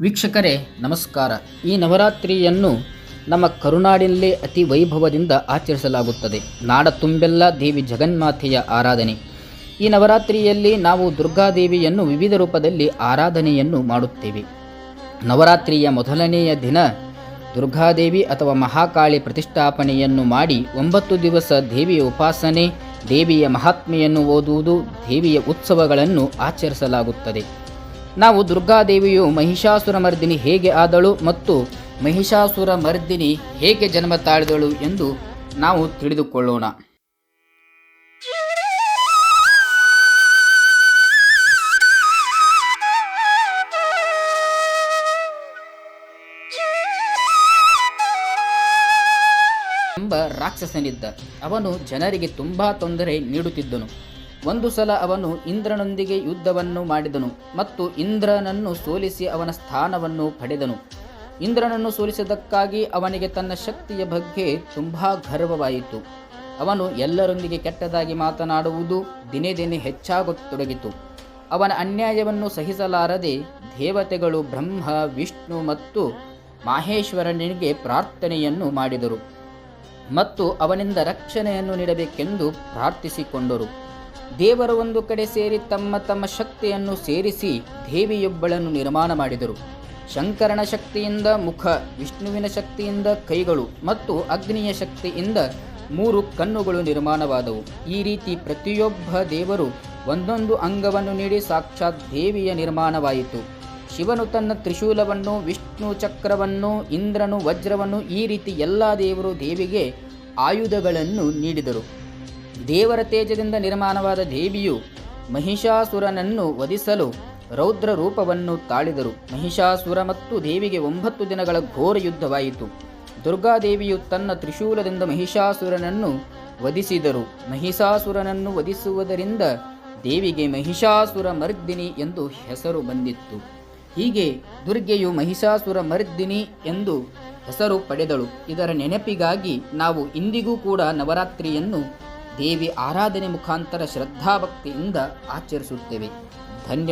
ವೀಕ್ಷಕರೇ, ನಮಸ್ಕಾರ. ಈ ನವರಾತ್ರಿಯನ್ನು ನಮ್ಮ ಕರುನಾಡಿನಲ್ಲಿ ಅತಿ ವೈಭವದಿಂದ ಆಚರಿಸಲಾಗುತ್ತದೆ. ನಾಡ ತುಂಬೆಲ್ಲ ದೇವಿ ಜಗನ್ಮಾತೆಯ ಆರಾಧನೆ. ಈ ನವರಾತ್ರಿಯಲ್ಲಿ ನಾವು ದುರ್ಗಾದೇವಿಯನ್ನು ವಿವಿಧ ರೂಪದಲ್ಲಿ ಆರಾಧನೆಯನ್ನು ಮಾಡುತ್ತೇವೆ. ನವರಾತ್ರಿಯ ಮೊದಲನೆಯ ದಿನ ದುರ್ಗಾದೇವಿ ಅಥವಾ ಮಹಾಕಾಳಿ ಪ್ರತಿಷ್ಠಾಪನೆಯನ್ನು ಮಾಡಿ ಒಂಬತ್ತು ದಿವಸ ದೇವಿಯ ಉಪಾಸನೆ, ದೇವಿಯ ಮಹಾತ್ಮೆಯನ್ನು ಓದುವುದು, ದೇವಿಯ ಉತ್ಸವಗಳನ್ನು ಆಚರಿಸಲಾಗುತ್ತದೆ. ನಾವು ದುರ್ಗಾದೇವಿಯು ಮಹಿಷಾಸುರ ಮರ್ದಿನಿ ಹೇಗೆ ಆದಳು ಮತ್ತು ಮಹಿಷಾಸುರ ಮರ್ದಿನಿ ಹೇಗೆ ಜನ್ಮ ತಾಳಿದಳು ಎಂದು ನಾವು ತಿಳಿದುಕೊಳ್ಳೋಣ. ಎಂಬ ರಾಕ್ಷಸನಿದ್ದ. ಅವನು ಜನರಿಗೆ ತುಂಬಾ ತೊಂದರೆ ನೀಡುತ್ತಿದ್ದನು. ಒಂದು ಸಲ ಅವನು ಇಂದ್ರನೊಂದಿಗೆ ಯುದ್ಧವನ್ನು ಮಾಡಿದನು ಮತ್ತು ಇಂದ್ರನನ್ನು ಸೋಲಿಸಿ ಅವನ ಸ್ಥಾನವನ್ನು ಪಡೆದನು. ಇಂದ್ರನನ್ನು ಸೋಲಿಸಿದ್ದಕ್ಕಾಗಿ ಅವನಿಗೆ ತನ್ನ ಶಕ್ತಿಯ ಬಗ್ಗೆ ತುಂಬಾ ಗರ್ವವಾಯಿತು. ಅವನು ಎಲ್ಲರೊಂದಿಗೆ ಕೆಟ್ಟದಾಗಿ ಮಾತನಾಡುವುದು ದಿನೇ ದಿನೇ ಹೆಚ್ಚಾಗುತ್ತೊಡಗಿತು ಅವನ ಅನ್ಯಾಯವನ್ನು ಸಹಿಸಲಾರದೆ ದೇವತೆಗಳು ಬ್ರಹ್ಮ, ವಿಷ್ಣು ಮತ್ತು ಮಾಹೇಶ್ವರನಿಗೆ ಪ್ರಾರ್ಥನೆಯನ್ನು ಮಾಡಿದರು ಮತ್ತು ಅವನಿಂದ ರಕ್ಷಣೆಯನ್ನು ನೀಡಬೇಕೆಂದು ಪ್ರಾರ್ಥಿಸಿಕೊಂಡರು. ದೇವರು ಒಂದು ಕಡೆ ಸೇರಿ ತಮ್ಮ ತಮ್ಮ ಶಕ್ತಿಯನ್ನು ಸೇರಿಸಿ ದೇವಿಯೊಬ್ಬಳನ್ನು ನಿರ್ಮಾಣ ಮಾಡಿದರು. ಶಂಕರನ ಶಕ್ತಿಯಿಂದ, ಮುಖ, ವಿಷ್ಣುವಿನ ಶಕ್ತಿಯಿಂದ ಕೈಗಳು ಮತ್ತು ಅಗ್ನಿಯ ಶಕ್ತಿಯಿಂದ ಮೂರು ಕಣ್ಣುಗಳು ನಿರ್ಮಾಣವಾದವು. ಈ ರೀತಿ ಪ್ರತಿಯೊಬ್ಬ ದೇವರು ಒಂದೊಂದು ಅಂಗವನ್ನು ನೀಡಿ ಸಾಕ್ಷಾತ್ ದೇವಿಯ ನಿರ್ಮಾಣವಾಯಿತು. ಶಿವನು ತನ್ನ ತ್ರಿಶೂಲವನ್ನು, ವಿಷ್ಣು ಚಕ್ರವನ್ನು, ಇಂದ್ರನು ವಜ್ರವನ್ನು ಈ ರೀತಿ ಎಲ್ಲ ದೇವರು ದೇವಿಗೆ ಆಯುಧಗಳನ್ನು ನೀಡಿದರು. ದೇವರ ತೇಜದಿಂದ ನಿರ್ಮಾಣವಾದ ದೇವಿಯು ಮಹಿಷಾಸುರನನ್ನು ವಧಿಸಲು ರೌದ್ರ ರೂಪವನ್ನು ತಾಳಿದರು. ಮಹಿಷಾಸುರ ಮತ್ತು ದೇವಿಗೆ ಒಂಬತ್ತು ದಿನಗಳ ಘೋರ ಯುದ್ಧವಾಯಿತು. ದುರ್ಗಾದೇವಿಯು ತನ್ನ ತ್ರಿಶೂಲದಿಂದ ಮಹಿಷಾಸುರನನ್ನು ವಧಿಸಿದರು. ಮಹಿಷಾಸುರನನ್ನು ವಧಿಸುವುದರಿಂದ ದೇವಿಗೆ ಮಹಿಷಾಸುರ ಮರ್ದಿನಿ ಎಂದು ಹೆಸರು ಬಂದಿತ್ತು. ಹೀಗೆ ದುರ್ಗೆಯು ಮಹಿಷಾಸುರ ಮರ್ದಿನಿ ಎಂದು ಹೆಸರು ಪಡೆದಳು. ಇದರ ನೆನಪಿಗಾಗಿ ನಾವು ಇಂದಿಗೂ ಕೂಡ ನವರಾತ್ರಿಯನ್ನು ದೇವಿ ಆರಾಧನೆ ಮುಖಾಂತರ ಶ್ರದ್ಧಾಭಕ್ತಿಯಿಂದ ಆಚರಿಸುತ್ತೇವೆ. ಧನ್ಯ